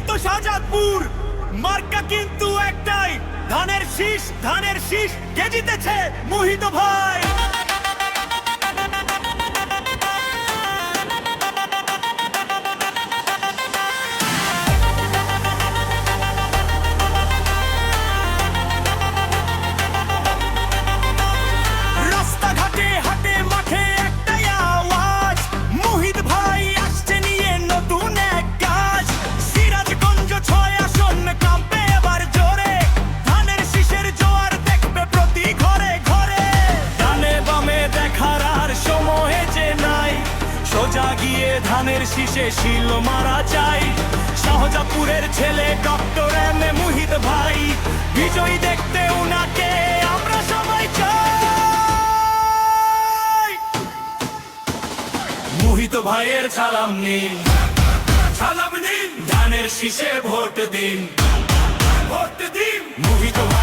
তো শাহজাদপুর। মার্কা কিন্তু একটাই। ধানের শীষ ধানের শীষ কে জিতেছে? মোহিত ভাই ধানের শীষে শিল মারা যায়। শাহজাপুরের ছেলে ডক্টর এম এ মুহিত ভাই। বিজয়ী দেখতে উনাকে আমরা সবাই চাই। মোহিত ভাইয়ের সালাম নিন। সালাম নিন। ধানের শীষে ভোট দিন। ভোট দিন। মুহিত ভাইয়ের